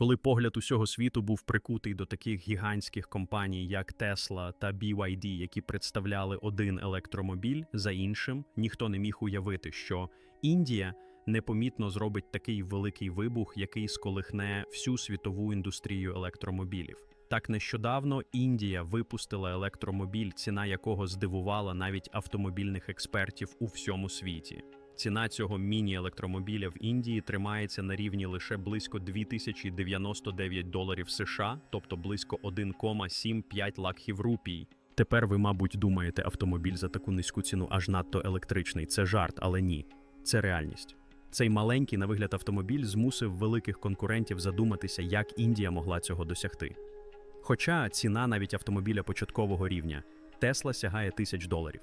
Коли погляд усього світу був прикутий до таких гігантських компаній, як Tesla та BYD, які представляли один електромобіль за іншим, ніхто не міг уявити, що Індія непомітно зробить такий великий вибух, який сколихне всю світову індустрію електромобілів. Так нещодавно Індія випустила електромобіль, ціна якого здивувала навіть автомобільних експертів у всьому світі. Ціна цього міні-електромобіля в Індії тримається на рівні лише близько 2099 доларів США, тобто близько 1,75 лакхів рупій. Тепер ви, мабуть, думаєте, автомобіль за таку низьку ціну аж надто електричний. Це жарт, але ні, це реальність. Цей маленький на вигляд автомобіль змусив великих конкурентів задуматися, як Індія могла цього досягти. Хоча ціна навіть автомобіля початкового рівня Тесла сягає тисяч доларів.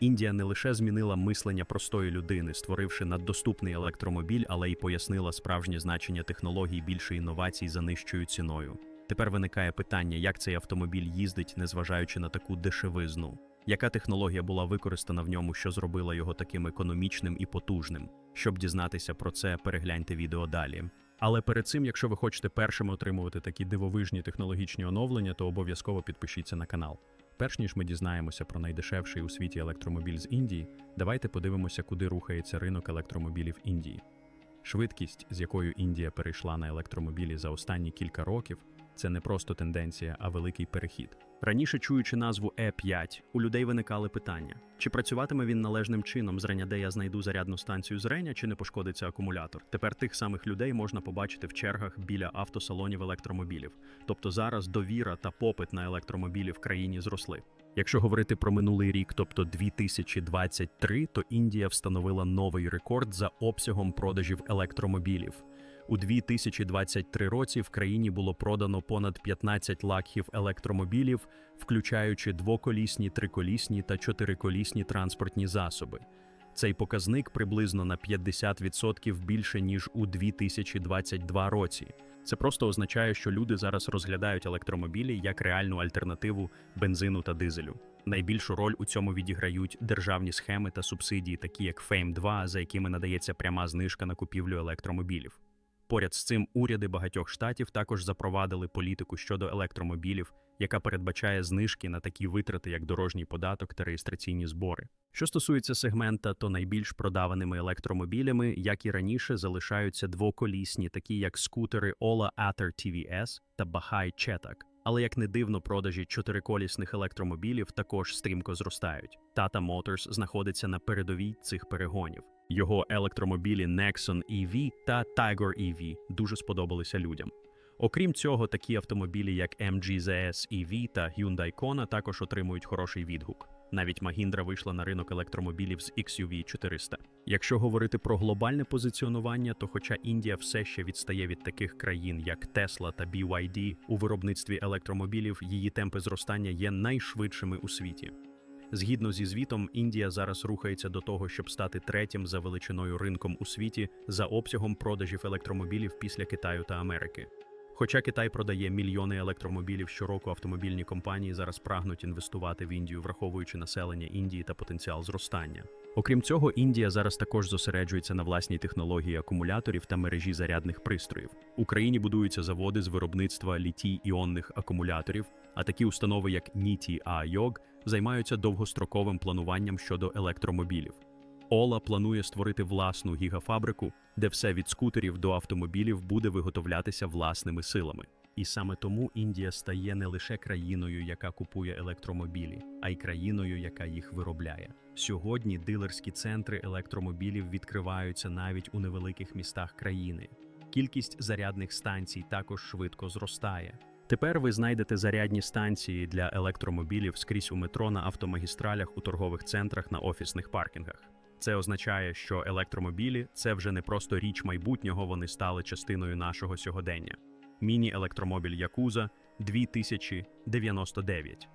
Індія не лише змінила мислення простої людини, створивши наддоступний електромобіль, але й пояснила справжнє значення технологій більше інновацій за нижчою ціною. Тепер виникає питання, як цей автомобіль їздить, незважаючи на таку дешевизну. Яка технологія була використана в ньому, що зробила його таким економічним і потужним? Щоб дізнатися про це, перегляньте відео далі. Але перед цим, якщо ви хочете першими отримувати такі дивовижні технологічні оновлення, то обов'язково підпишіться на канал. Перш ніж ми дізнаємося про найдешевший у світі електромобіль з Індії, давайте подивимося, куди рухається ринок електромобілів Індії. Швидкість, з якою Індія перейшла на електромобілі за останні кілька років, це не просто тенденція, а великий перехід. Раніше, чуючи назву Е5, у людей виникали питання: чи працюватиме він належним чином зрення, де я знайду зарядну станцію зрення, чи не пошкодиться акумулятор? Тепер тих самих людей можна побачити в чергах біля автосалонів електромобілів. Тобто зараз довіра та попит на електромобілі в країні зросли. Якщо говорити про минулий рік, тобто 2023, то Індія встановила новий рекорд за обсягом продажів електромобілів. У 2023 році в країні було продано понад 15 лакхів електромобілів, включаючи двоколісні, триколісні та чотириколісні транспортні засоби. Цей показник приблизно на 50% більше ніж у 2022 році. Це просто означає, що люди зараз розглядають електромобілі як реальну альтернативу бензину та дизелю. Найбільшу роль у цьому відіграють державні схеми та субсидії, такі як Fame 2, за якими надається пряма знижка на купівлю електромобілів. Поряд з цим уряди багатьох штатів також запровадили політику щодо електромобілів, яка передбачає знижки на такі витрати, як дорожній податок та реєстраційні збори. Що стосується сегмента, то найбільш продаваними електромобілями, як і раніше, залишаються двоколісні, такі як скутери Ola Атер TVS та Bahai Chetak. Але як не дивно, продажі чотириколісних електромобілів також стрімко зростають. Tata Motors знаходиться на передовій цих перегонів. Його електромобілі Nexon EV та Tiger EV дуже сподобалися людям. Окрім цього, такі автомобілі, як MG ZS EV та Hyundai Kona також отримують хороший відгук. Навіть Mahindra вийшла на ринок електромобілів з XUV 400. Якщо говорити про глобальне позиціонування, то хоча Індія все ще відстає від таких країн, як Tesla та BYD, у виробництві електромобілів її темпи зростання є найшвидшими у світі. Згідно зі звітом, Індія зараз рухається до того, щоб стати третім за величиною ринком у світі за обсягом продажів електромобілів після Китаю та Америки. Хоча Китай продає мільйони електромобілів щороку, автомобільні компанії зараз прагнуть інвестувати в Індію, враховуючи населення Індії та потенціал зростання. Окрім цього, Індія зараз також зосереджується на власній технології акумуляторів та мережі зарядних пристроїв. В Україні будуються заводи з виробництва літій-іонних акумуляторів, а такі установи, як NITI А-Йог, займаються довгостроковим плануванням щодо електромобілів. Ола планує створити власну гігафабрику, де все від скутерів до автомобілів буде виготовлятися власними силами. І саме тому Індія стає не лише країною, яка купує електромобілі, а й країною, яка їх виробляє. Сьогодні дилерські центри електромобілів відкриваються навіть у невеликих містах країни. Кількість зарядних станцій також швидко зростає. Тепер ви знайдете зарядні станції для електромобілів скрізь у метро на автомагістралях, у торгових центрах, на офісних паркінгах. Це означає, що електромобілі це вже не просто річ майбутнього, вони стали частиною нашого сьогодення. Міні-електромобіль Якуза 2099.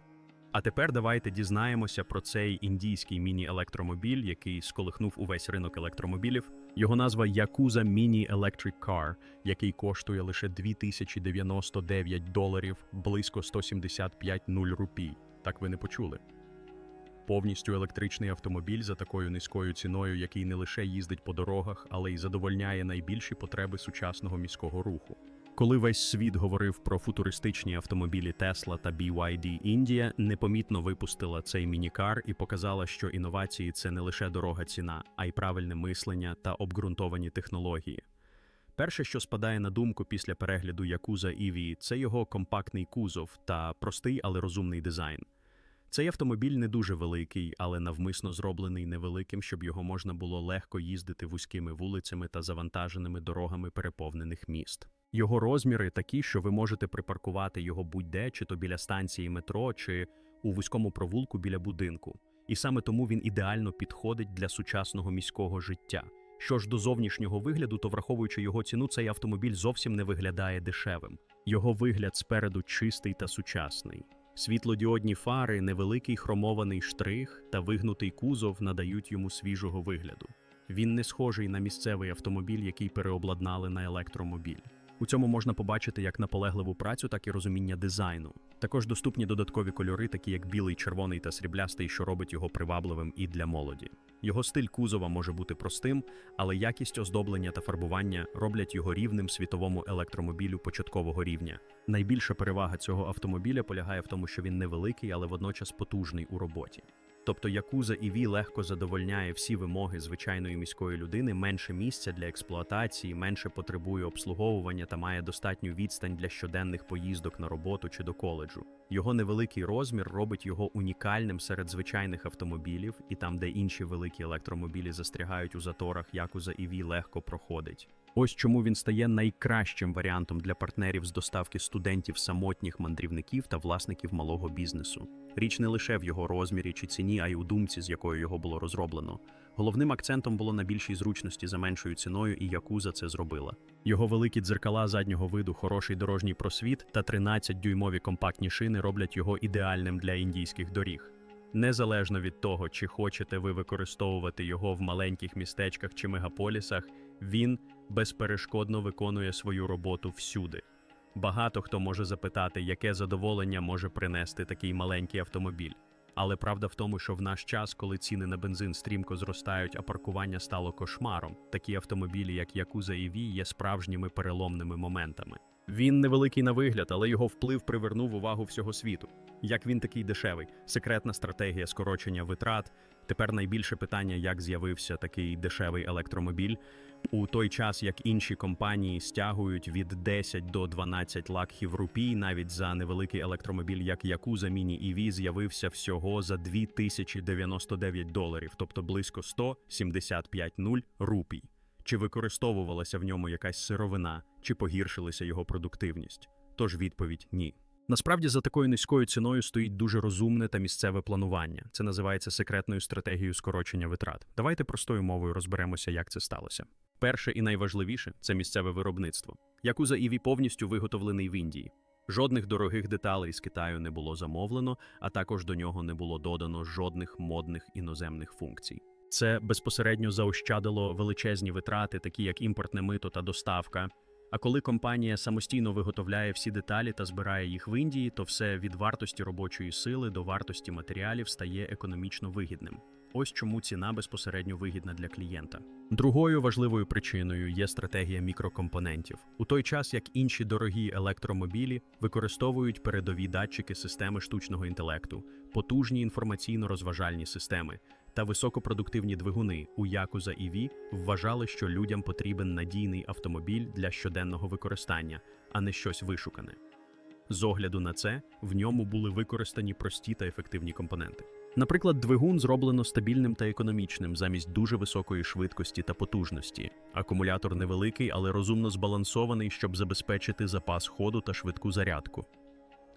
А тепер давайте дізнаємося про цей індійський міні-електромобіль, який сколихнув увесь ринок електромобілів. Його назва Yakuza Mini Electric Car, який коштує лише 2099 доларів, близько 175 нуль рупій. Так ви не почули. Повністю електричний автомобіль за такою низькою ціною, який не лише їздить по дорогах, але й задовольняє найбільші потреби сучасного міського руху. Коли весь світ говорив про футуристичні автомобілі Tesla та BYD, Індія непомітно випустила цей мінікар і показала, що інновації це не лише дорога ціна, а й правильне мислення та обґрунтовані технології. Перше, що спадає на думку після перегляду Якуза EV, це його компактний кузов та простий, але розумний дизайн. Цей автомобіль не дуже великий, але навмисно зроблений невеликим, щоб його можна було легко їздити вузькими вулицями та завантаженими дорогами переповнених міст. Його розміри такі, що ви можете припаркувати його будь-де, чи то біля станції метро, чи у вузькому провулку біля будинку. І саме тому він ідеально підходить для сучасного міського життя. Що ж до зовнішнього вигляду, то враховуючи його ціну, цей автомобіль зовсім не виглядає дешевим. Його вигляд спереду чистий та сучасний. Світлодіодні фари, невеликий хромований штрих та вигнутий кузов надають йому свіжого вигляду. Він не схожий на місцевий автомобіль, який переобладнали на електромобіль. У цьому можна побачити як наполегливу працю, так і розуміння дизайну. Також доступні додаткові кольори, такі як білий, червоний та сріблястий, що робить його привабливим і для молоді. Його стиль кузова може бути простим, але якість оздоблення та фарбування роблять його рівним світовому електромобілю початкового рівня. Найбільша перевага цього автомобіля полягає в тому, що він невеликий, але водночас потужний у роботі. Тобто Якуза EV легко задовольняє всі вимоги звичайної міської людини, менше місця для експлуатації, менше потребує обслуговування та має достатню відстань для щоденних поїздок на роботу чи до коледжу. Його невеликий розмір робить його унікальним серед звичайних автомобілів, і там, де інші великі електромобілі застрягають у заторах, Якуза EV легко проходить. Ось чому він стає найкращим варіантом для партнерів з доставки студентів, самотніх мандрівників та власників малого бізнесу. Річ не лише в його розмірі чи ціні, а й у думці, з якою його було розроблено. Головним акцентом було на більшій зручності за меншою ціною, і Якуза це зробила. Його великі дзеркала заднього виду, хороший дорожній просвіт та 13-дюймові компактні шини роблять його ідеальним для індійських доріг. Незалежно від того, чи хочете ви використовувати його в маленьких містечках чи мегаполісах, він безперешкодно виконує свою роботу всюди. Багато хто може запитати, яке задоволення може принести такий маленький автомобіль. Але правда в тому, що в наш час, коли ціни на бензин стрімко зростають, а паркування стало кошмаром, такі автомобілі, як Якуза EV, є справжніми переломними моментами. Він невеликий на вигляд, але його вплив привернув увагу всього світу. Як він такий дешевий, секретна стратегія скорочення витрат. Тепер найбільше питання, як з'явився такий дешевий електромобіль. У той час як інші компанії стягують від 10 до 12 лакхів рупій, навіть за невеликий електромобіль, як Якуза Міні EV, з'явився всього за 2099 доларів, тобто близько 175 нуль рупій. Чи використовувалася в ньому якась сировина, чи погіршилася його продуктивність? Тож відповідь ні. Насправді за такою низькою ціною стоїть дуже розумне та місцеве планування. Це називається секретною стратегією скорочення витрат. Давайте простою мовою розберемося, як це сталося. Перше і найважливіше це місцеве виробництво. Якуза EV повністю виготовлений в Індії. Жодних дорогих деталей з Китаю не було замовлено, а також до нього не було додано жодних модних іноземних функцій. Це безпосередньо заощадило величезні витрати, такі як імпортне мито та доставка. А коли компанія самостійно виготовляє всі деталі та збирає їх в Індії, то все від вартості робочої сили до вартості матеріалів стає економічно вигідним. Ось чому ціна безпосередньо вигідна для клієнта. Другою важливою причиною є стратегія мікрокомпонентів. У той час як інші дорогі електромобілі використовують передові датчики системи штучного інтелекту, потужні інформаційно-розважальні системи та високопродуктивні двигуни у Якуза EV вважали, що людям потрібен надійний автомобіль для щоденного використання, а не щось вишукане. З огляду на це в ньому були використані прості та ефективні компоненти. Наприклад, двигун зроблено стабільним та економічним замість дуже високої швидкості та потужності. Акумулятор невеликий, але розумно збалансований, щоб забезпечити запас ходу та швидку зарядку.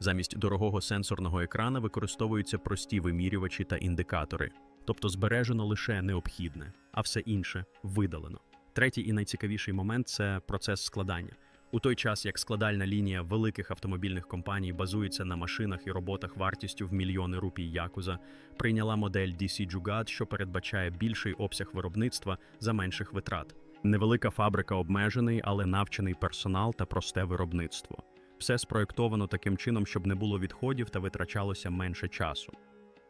Замість дорогого сенсорного екрана використовуються прості вимірювачі та індикатори, тобто збережено лише необхідне, а все інше видалено. Третій і найцікавіший момент це процес складання. У той час як складальна лінія великих автомобільних компаній базується на машинах і роботах вартістю в мільйони рупій Якуза, прийняла модель DC Jugaad, що передбачає більший обсяг виробництва за менших витрат. Невелика фабрика обмежений, але навчений персонал та просте виробництво. Все спроєктовано таким чином, щоб не було відходів та витрачалося менше часу.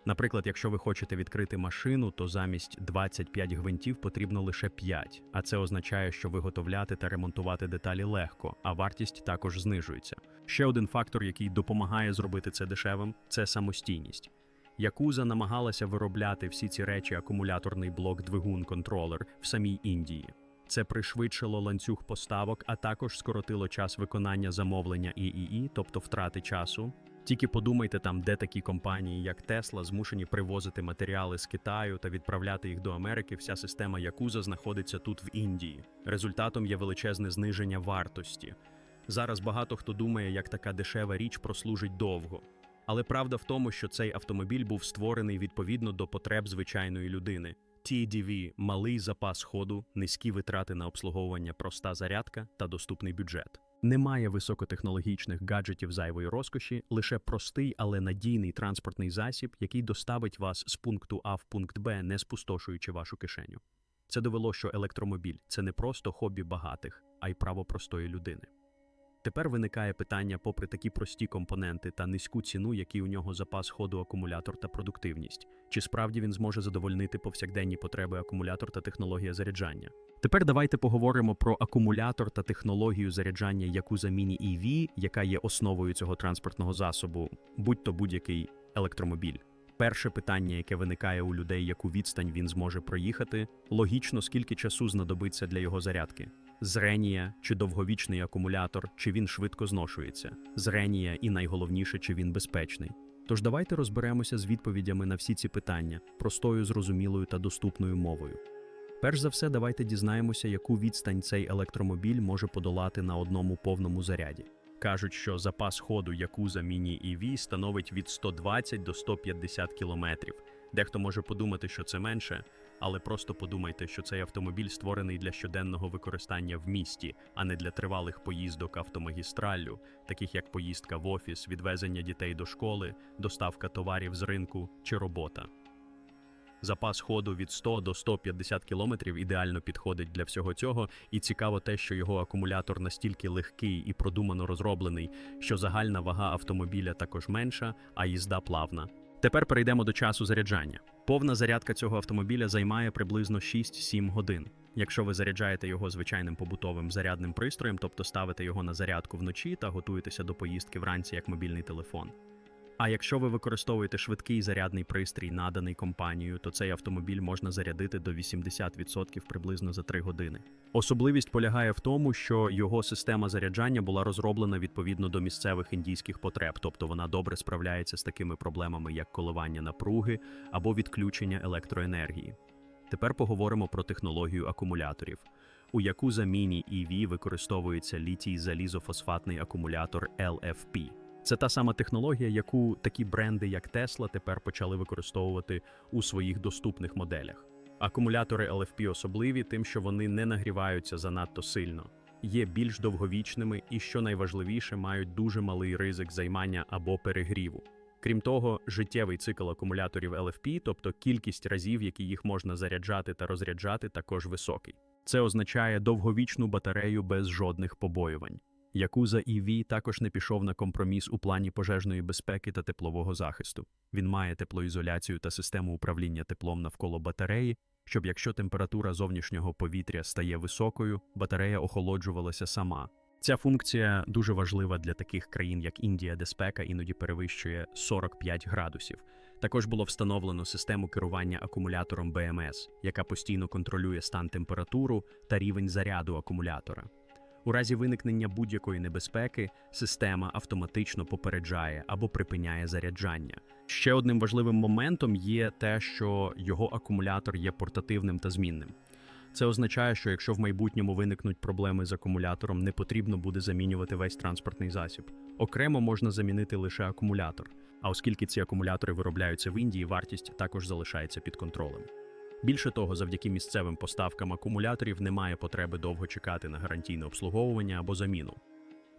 Наприклад, якщо ви хочете відкрити машину, то замість 25 гвинтів потрібно лише 5, а це означає, що виготовляти та ремонтувати деталі легко, а вартість також знижується. Ще один фактор, який допомагає зробити це дешевим, це самостійність. Якуза намагалася виробляти всі ці речі акумуляторний блок двигун контролер в самій Індії. Це пришвидшило ланцюг поставок, а також скоротило час виконання замовлення ІІІ, тобто втрати часу. Тільки подумайте там, де такі компанії, як Тесла, змушені привозити матеріали з Китаю та відправляти їх до Америки. Вся система Якуза знаходиться тут в Індії. Результатом є величезне зниження вартості. Зараз багато хто думає, як така дешева річ прослужить довго. Але правда в тому, що цей автомобіль був створений відповідно до потреб звичайної людини. TDV – малий запас ходу, низькі витрати на обслуговування, проста зарядка та доступний бюджет. Немає високотехнологічних гаджетів зайвої розкоші, лише простий, але надійний транспортний засіб, який доставить вас з пункту А в пункт Б, не спустошуючи вашу кишеню. Це довело, що електромобіль це не просто хобі багатих, а й право простої людини. Тепер виникає питання, попри такі прості компоненти та низьку ціну, який у нього запас ходу акумулятор та продуктивність, чи справді він зможе задовольнити повсякденні потреби акумулятор та технологія заряджання. Тепер давайте поговоримо про акумулятор та технологію заряджання Yakuza Mini EV, яка є основою цього транспортного засобу, будь то будь-який електромобіль. Перше питання, яке виникає у людей, яку відстань він зможе проїхати, логічно, скільки часу знадобиться для його зарядки. Зренія чи довговічний акумулятор, чи він швидко зношується, зренія і найголовніше, чи він безпечний. Тож давайте розберемося з відповідями на всі ці питання простою, зрозумілою та доступною мовою. Перш за все, давайте дізнаємося, яку відстань цей електромобіль може подолати на одному повному заряді. Кажуть, що запас ходу Yakuza Mini EV становить від 120 до 150 кілометрів. Дехто може подумати, що це менше, але просто подумайте, що цей автомобіль створений для щоденного використання в місті, а не для тривалих поїздок автомагістраллю, таких як поїздка в офіс, відвезення дітей до школи, доставка товарів з ринку чи робота. Запас ходу від 100 до 150 кілометрів ідеально підходить для всього цього, і цікаво те, що його акумулятор настільки легкий і продумано розроблений, що загальна вага автомобіля також менша, а їзда плавна. Тепер перейдемо до часу заряджання. Повна зарядка цього автомобіля займає приблизно 6-7 годин. Якщо ви заряджаєте його звичайним побутовим зарядним пристроєм, тобто ставите його на зарядку вночі та готуєтеся до поїздки вранці як мобільний телефон. А якщо ви використовуєте швидкий зарядний пристрій, наданий компанією, то цей автомобіль можна зарядити до 80% приблизно за 3 години. Особливість полягає в тому, що його система заряджання була розроблена відповідно до місцевих індійських потреб, тобто вона добре справляється з такими проблемами, як коливання напруги або відключення електроенергії. Тепер поговоримо про технологію акумуляторів. У Yakuza Mini EV використовується літій залізофосфатний акумулятор LFP. Це та сама технологія, яку такі бренди, як Tesla, тепер почали використовувати у своїх доступних моделях. Акумулятори LFP особливі тим, що вони не нагріваються занадто сильно, є більш довговічними і, що найважливіше, мають дуже малий ризик займання або перегріву. Крім того, життєвий цикл акумуляторів LFP, тобто кількість разів, які їх можна заряджати та розряджати, також високий. Це означає довговічну батарею без жодних побоювань. Якуза EV також не пішов на компроміс у плані пожежної безпеки та теплового захисту. Він має теплоізоляцію та систему управління теплом навколо батареї, щоб якщо температура зовнішнього повітря стає високою, батарея охолоджувалася сама. Ця функція дуже важлива для таких країн, як Індія, де спека іноді перевищує 45 градусів. Також було встановлено систему керування акумулятором БМС, яка постійно контролює стан температуру та рівень заряду акумулятора. У разі виникнення будь-якої небезпеки система автоматично попереджає або припиняє заряджання. Ще одним важливим моментом є те, що його акумулятор є портативним та змінним. Це означає, що якщо в майбутньому виникнуть проблеми з акумулятором, не потрібно буде замінювати весь транспортний засіб. Окремо можна замінити лише акумулятор. А оскільки ці акумулятори виробляються в Індії, вартість також залишається під контролем. Більше того, завдяки місцевим поставкам акумуляторів немає потреби довго чекати на гарантійне обслуговування або заміну.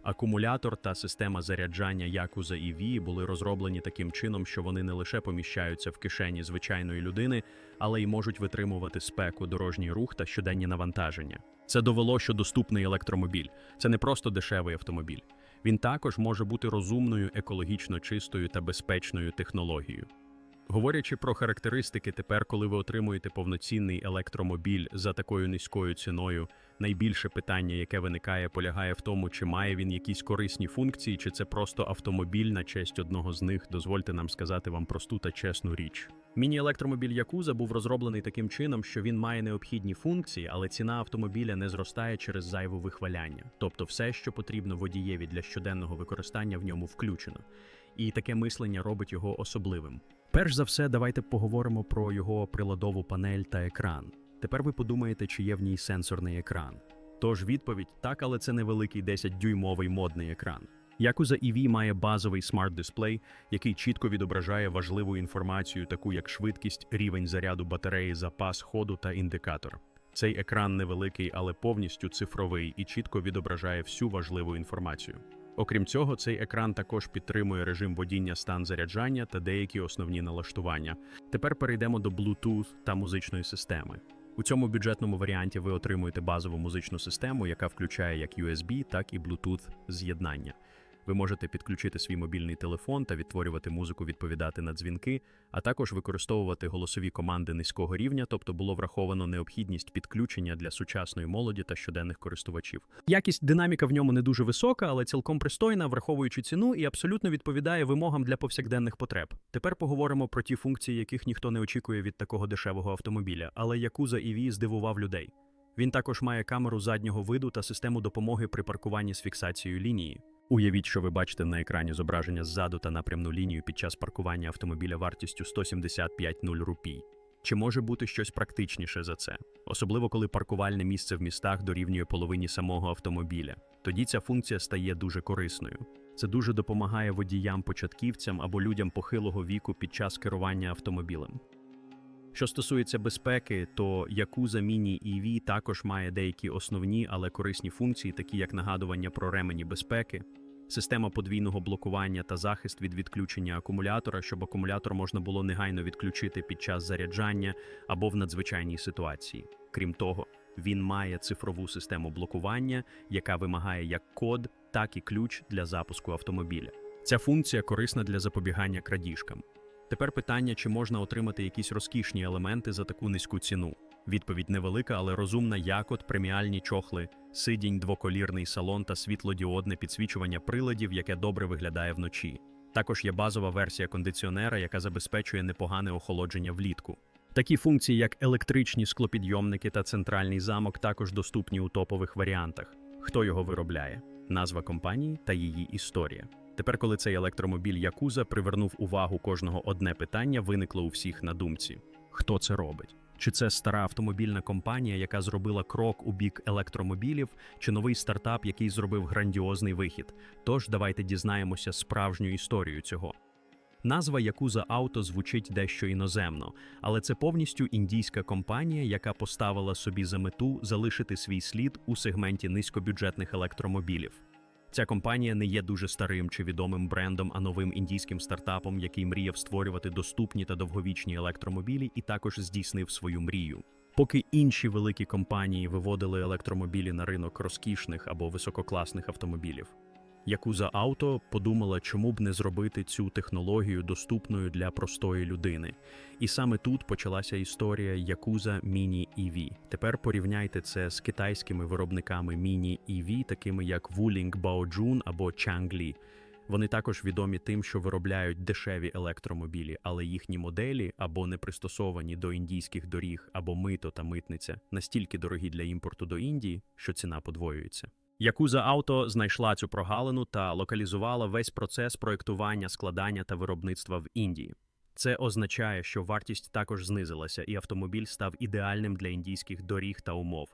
Акумулятор та система заряджання Yakuza EV були розроблені таким чином, що вони не лише поміщаються в кишені звичайної людини, але й можуть витримувати спеку, дорожній рух та щоденні навантаження. Це довело, що доступний електромобіль це не просто дешевий автомобіль. Він також може бути розумною, екологічно чистою та безпечною технологією. Говорячи про характеристики, тепер, коли ви отримуєте повноцінний електромобіль за такою низькою ціною, найбільше питання, яке виникає, полягає в тому, чи має він якісь корисні функції, чи це просто автомобіль на честь одного з них. Дозвольте нам сказати вам просту та чесну річ. Міні-електромобіль Якуза був розроблений таким чином, що він має необхідні функції, але ціна автомобіля не зростає через зайве вихваляння. Тобто, все, що потрібно водієві для щоденного використання, в ньому включено. І таке мислення робить його особливим. Перш за все, давайте поговоримо про його приладову панель та екран. Тепер ви подумаєте, чи є в ній сенсорний екран. Тож відповідь так, але це невеликий 10-дюймовий модний екран. Yakuza EV має базовий смарт-дисплей, який чітко відображає важливу інформацію, таку як швидкість, рівень заряду батареї, запас ходу та індикатор. Цей екран невеликий, але повністю цифровий і чітко відображає всю важливу інформацію. Окрім цього, цей екран також підтримує режим водіння стан заряджання та деякі основні налаштування. Тепер перейдемо до Bluetooth та музичної системи. У цьому бюджетному варіанті ви отримуєте базову музичну систему, яка включає як USB, так і Bluetooth з'єднання. Ви можете підключити свій мобільний телефон та відтворювати музику, відповідати на дзвінки, а також використовувати голосові команди низького рівня, тобто було враховано необхідність підключення для сучасної молоді та щоденних користувачів. Якість динаміка в ньому не дуже висока, але цілком пристойна, враховуючи ціну і абсолютно відповідає вимогам для повсякденних потреб. Тепер поговоримо про ті функції, яких ніхто не очікує від такого дешевого автомобіля, але Yakuza EV здивував людей. Він також має камеру заднього виду та систему допомоги при паркуванні з фіксацією лінії. Уявіть, що ви бачите на екрані зображення ззаду та напрямну лінію під час паркування автомобіля вартістю 175 0 рупій. Чи може бути щось практичніше за це? Особливо коли паркувальне місце в містах дорівнює половині самого автомобіля. Тоді ця функція стає дуже корисною. Це дуже допомагає водіям-початківцям або людям похилого віку під час керування автомобілем. Що стосується безпеки, то Yakuza Mini EV також має деякі основні, але корисні функції, такі як нагадування про ремені безпеки, система подвійного блокування та захист від відключення акумулятора, щоб акумулятор можна було негайно відключити під час заряджання або в надзвичайній ситуації. Крім того, він має цифрову систему блокування, яка вимагає як код, так і ключ для запуску автомобіля. Ця функція корисна для запобігання крадіжкам. Тепер питання, чи можна отримати якісь розкішні елементи за таку низьку ціну. Відповідь невелика, але розумна якот, преміальні чохли, сидінь, двоколірний салон та світлодіодне підсвічування приладів, яке добре виглядає вночі. Також є базова версія кондиціонера, яка забезпечує непогане охолодження влітку. Такі функції, як електричні склопідйомники та центральний замок, також доступні у топових варіантах. Хто його виробляє? Назва компанії та її історія. Тепер, коли цей електромобіль Якуза привернув увагу кожного одне питання, виникло у всіх на думці: хто це робить? Чи це стара автомобільна компанія, яка зробила крок у бік електромобілів, чи новий стартап, який зробив грандіозний вихід? Тож давайте дізнаємося справжню історію цього. Назва Якуза Auto звучить дещо іноземно, але це повністю індійська компанія, яка поставила собі за мету залишити свій слід у сегменті низькобюджетних електромобілів. Ця компанія не є дуже старим чи відомим брендом, а новим індійським стартапом, який мріяв створювати доступні та довговічні електромобілі, і також здійснив свою мрію. Поки інші великі компанії виводили електромобілі на ринок розкішних або висококласних автомобілів. Якуза Auto подумала, чому б не зробити цю технологію доступною для простої людини. І саме тут почалася історія Yakuza Mini EV. Тепер порівняйте це з китайськими виробниками Mini EV, такими як Wuling Baojun або Changli. Вони також відомі тим, що виробляють дешеві електромобілі, але їхні моделі або не пристосовані до індійських доріг, або мито та митниця настільки дорогі для імпорту до Індії, що ціна подвоюється. Якуза Auto знайшла цю прогалину та локалізувала весь процес проєктування, складання та виробництва в Індії. Це означає, що вартість також знизилася, і автомобіль став ідеальним для індійських доріг та умов.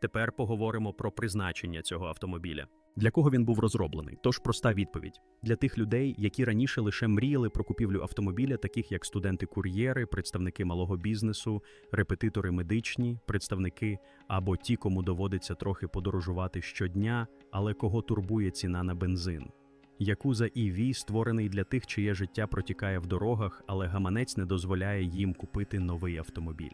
Тепер поговоримо про призначення цього автомобіля. Для кого він був розроблений? Тож проста відповідь для тих людей, які раніше лише мріяли про купівлю автомобіля, таких як студенти-кур'єри, представники малого бізнесу, репетитори медичні, представники або ті, кому доводиться трохи подорожувати щодня, але кого турбує ціна на бензин. Якуза EV створений для тих, чиє життя протікає в дорогах, але гаманець не дозволяє їм купити новий автомобіль.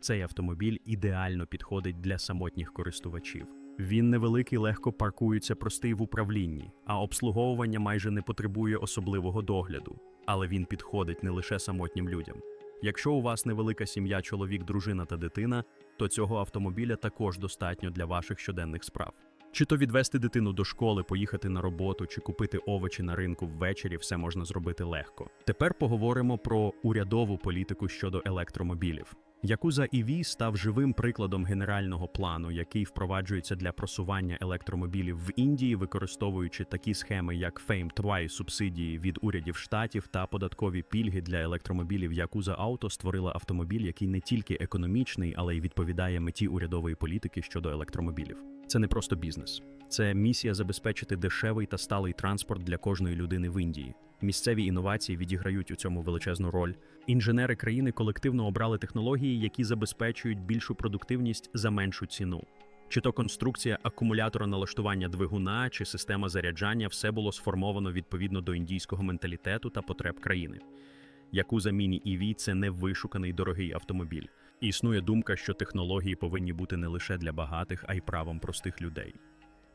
Цей автомобіль ідеально підходить для самотніх користувачів. Він невеликий, легко паркується простий в управлінні, а обслуговування майже не потребує особливого догляду. але він підходить не лише самотнім людям. Якщо у вас невелика сім'я, чоловік, дружина та дитина, то цього автомобіля також достатньо для ваших щоденних справ. Чи то відвести дитину до школи, поїхати на роботу, чи купити овочі на ринку ввечері, все можна зробити легко. Тепер поговоримо про урядову політику щодо електромобілів. Якуза EV став живим прикладом генерального плану, який впроваджується для просування електромобілів в Індії, використовуючи такі схеми, як Fame Twai субсидії від урядів штатів та податкові пільги для електромобілів. Якуза Auto створила автомобіль, який не тільки економічний, але й відповідає меті урядової політики щодо електромобілів. Це не просто бізнес, це місія забезпечити дешевий та сталий транспорт для кожної людини в Індії. Місцеві інновації відіграють у цьому величезну роль. Інженери країни колективно обрали технології, які забезпечують більшу продуктивність за меншу ціну. Чи то конструкція акумулятора налаштування двигуна, чи система заряджання все було сформовано відповідно до індійського менталітету та потреб країни. Якуза Міні EV – це не вишуканий дорогий автомобіль. Існує думка, що технології повинні бути не лише для багатих, а й правом простих людей.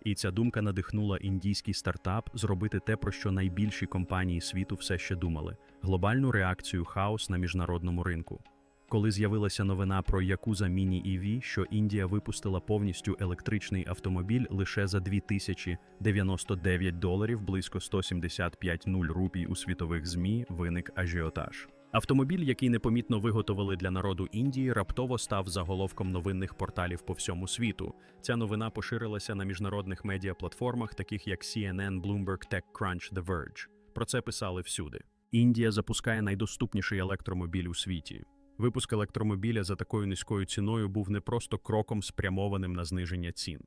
І ця думка надихнула індійський стартап зробити те, про що найбільші компанії світу все ще думали глобальну реакцію хаос на міжнародному ринку. Коли з'явилася новина про Якуза Міні EV, що Індія випустила повністю електричний автомобіль лише за 2099 доларів, близько 175 нуль рупій у світових ЗМІ, виник ажіотаж. Автомобіль, який непомітно виготовили для народу Індії, раптово став заголовком новинних порталів по всьому світу. Ця новина поширилася на міжнародних медіаплатформах, таких як CNN, Bloomberg, TechCrunch, The Verge. Про це писали всюди. Індія запускає найдоступніший електромобіль у світі. Випуск електромобіля за такою низькою ціною був не просто кроком спрямованим на зниження цін.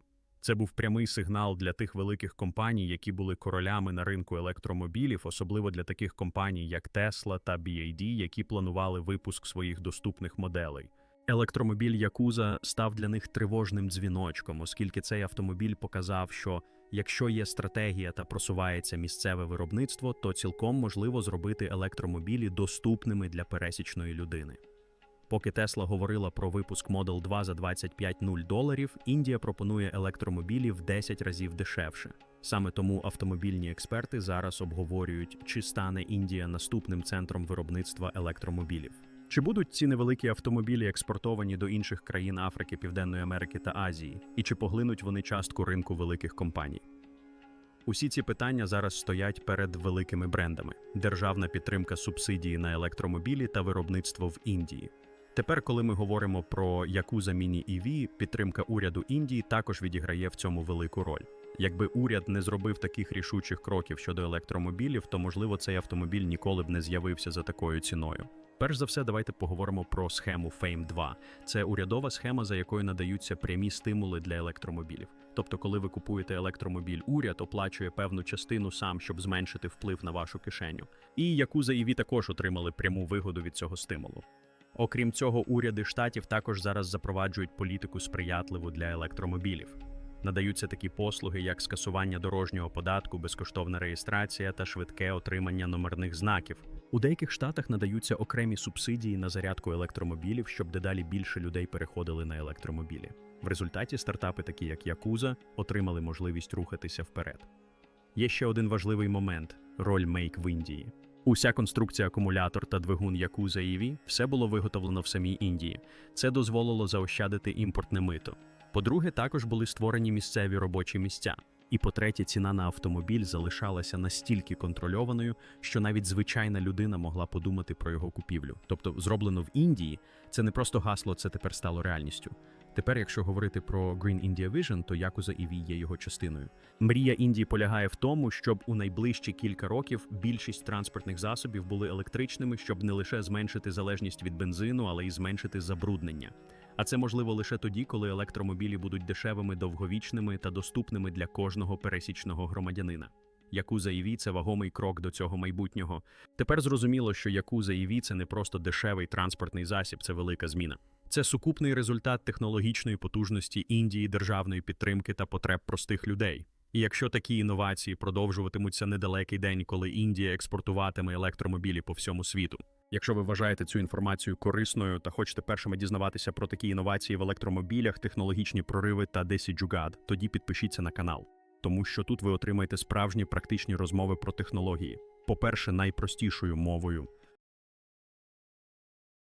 Це був прямий сигнал для тих великих компаній, які були королями на ринку електромобілів, особливо для таких компаній, як Tesla та BYD, які планували випуск своїх доступних моделей. Електромобіль Якуза став для них тривожним дзвіночком, оскільки цей автомобіль показав, що якщо є стратегія та просувається місцеве виробництво, то цілком можливо зробити електромобілі доступними для пересічної людини. Поки Тесла говорила про випуск Model 2 за 25 нуль доларів, Індія пропонує електромобілі в 10 разів дешевше. Саме тому автомобільні експерти зараз обговорюють, чи стане Індія наступним центром виробництва електромобілів. Чи будуть ці невеликі автомобілі експортовані до інших країн Африки, Південної Америки та Азії, і чи поглинуть вони частку ринку великих компаній? Усі ці питання зараз стоять перед великими брендами: державна підтримка субсидії на електромобілі та виробництво в Індії. Тепер, коли ми говоримо про Якуза Міні EV, підтримка уряду Індії також відіграє в цьому велику роль. Якби уряд не зробив таких рішучих кроків щодо електромобілів, то можливо цей автомобіль ніколи б не з'явився за такою ціною. Перш за все, давайте поговоримо про схему Fame 2. Це урядова схема, за якою надаються прямі стимули для електромобілів. Тобто, коли ви купуєте електромобіль, уряд оплачує певну частину сам, щоб зменшити вплив на вашу кишеню. І Якуза і Ві також отримали пряму вигоду від цього стимулу. Окрім цього, уряди штатів також зараз запроваджують політику сприятливу для електромобілів. Надаються такі послуги, як скасування дорожнього податку, безкоштовна реєстрація та швидке отримання номерних знаків. У деяких штатах надаються окремі субсидії на зарядку електромобілів, щоб дедалі більше людей переходили на електромобілі. В результаті стартапи, такі як Якуза, отримали можливість рухатися вперед. Є ще один важливий момент роль Make в Індії. Уся конструкція акумулятор та двигун Якуза EV – все було виготовлено в самій Індії. Це дозволило заощадити імпортне мито. По-друге, також були створені місцеві робочі місця. І по-третє, ціна на автомобіль залишалася настільки контрольованою, що навіть звичайна людина могла подумати про його купівлю. Тобто, зроблено в Індії, це не просто гасло, це тепер стало реальністю. Тепер, якщо говорити про Green India Vision, то Якуза EV є його частиною. Мрія Індії полягає в тому, щоб у найближчі кілька років більшість транспортних засобів були електричними, щоб не лише зменшити залежність від бензину, але й зменшити забруднення. А це можливо лише тоді, коли електромобілі будуть дешевими, довговічними та доступними для кожного пересічного громадянина. Якуза EV – це вагомий крок до цього майбутнього. Тепер зрозуміло, що Якуза EV – це не просто дешевий транспортний засіб, це велика зміна. Це сукупний результат технологічної потужності Індії, державної підтримки та потреб простих людей. І якщо такі інновації продовжуватимуться недалекий день, коли Індія експортуватиме електромобілі по всьому світу. Якщо ви вважаєте цю інформацію корисною та хочете першими дізнаватися про такі інновації в електромобілях, технологічні прориви та Десі Джугад, тоді підпишіться на канал, тому що тут ви отримаєте справжні практичні розмови про технології. по-перше, найпростішою мовою.